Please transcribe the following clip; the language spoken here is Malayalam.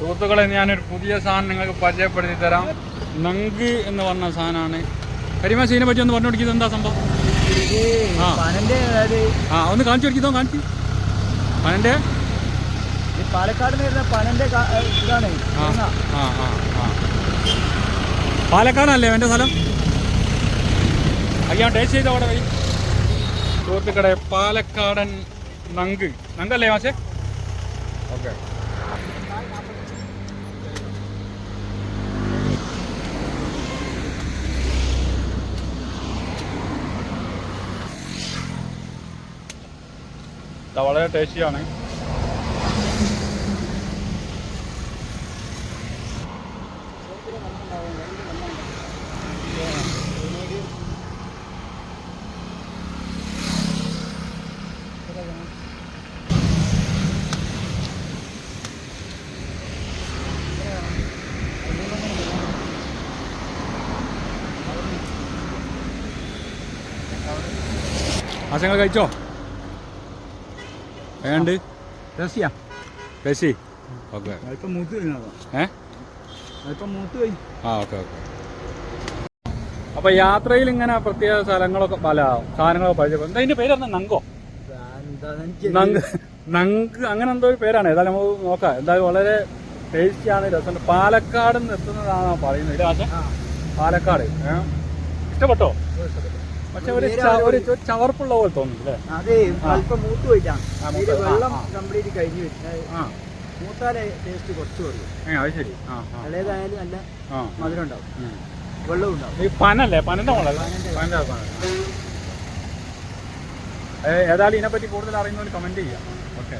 സുഹൃത്തുക്കളെ ഞാനൊരു പുതിയ സാധനം നിങ്ങൾക്ക് പരിചയപ്പെടുത്തി തരാം നങ്ക് എന്ന് പറഞ്ഞ സാധനമാണ് കരിമ സീനെ പറ്റി ഒന്ന് പറഞ്ഞു കൊടുക്കുന്നത് എന്താ സംഭവം ആ. ഒന്ന് കാണിച്ചു കൊടുക്കുന്നോ കാണിച്ചു പനന്റെ? പാലക്കാട് ഇതാണ്. പാലക്കാടല്ലേ എന്റെ സ്ഥലം? അയ്യാ ടേസ്റ്റ് ചെയ്ത അവിടെ വഴി? സുഹൃത്തുക്കളെ പാലക്കാടൻ നങ്ക്. നങ്കല്ലേ മാഷേ? ഓക്കെ. വളരെ ടേസ്റ്റിയാണ്. മാസങ്ങൾ കഴിച്ചോ? വേണ്ട രസ്യ ഓക്കെ. ഏ? ആ ഓക്കെ ഓക്കെ. അപ്പൊ യാത്രയിൽ ഇങ്ങനെ പ്രത്യേക സ്ഥലങ്ങളൊക്കെ പല സാധനങ്ങളൊക്കെ പരിചയപ്പെടും. എന്താ ഇതിന്റെ പേര് നങ്കോ? നങ്ക് നങ്ക് അങ്ങനെ എന്തോ ഒരു പേരാണ്. ഏതായാലും നമുക്ക് നോക്കാം. എന്തായാലും വളരെ ടേസ്റ്റിയാണ് രസമുണ്ട് പാലക്കാട് എത്തുന്നതാണ് പറയുന്നത്? പാലക്കാട്. ഇഷ്ടപ്പെട്ടോ? ഇഷ്ടപ്പെട്ടോ. പക്ഷെ ഒരു ച- ഒരു ചവർപ്പുള്ള പോലെ അതെ അല്പം മൂത്ത് പോയിട്ടാണ്. ആ, മൂത്ത് ഇതിൽ ആ, വെള്ളം ആ. കംപ്ലീറ്റ് കഴിഞ്ഞു വെച്ചാൽ ആ. മൂത്താലെ ടേസ്റ്റ് കുറച്ച് കുറയും. ഏ അത് ശരി. ആ ആ. ഇളയതായാലും നല്ല ആ മധുരം ഉണ്ടാവും. ഉം. വെള്ളവും ഉണ്ടാവും. ഈ പനല്ലേ? പനന്റെ മോളല്ലേ? പനന്റെ. പനന്റെ പന ഏ, ഏതായാലും ഇതിനെപ്പറ്റി കൂടുതൽ അറിയുന്നവർ കമന്റ് ചെയ്യാം. ഓക്കെ.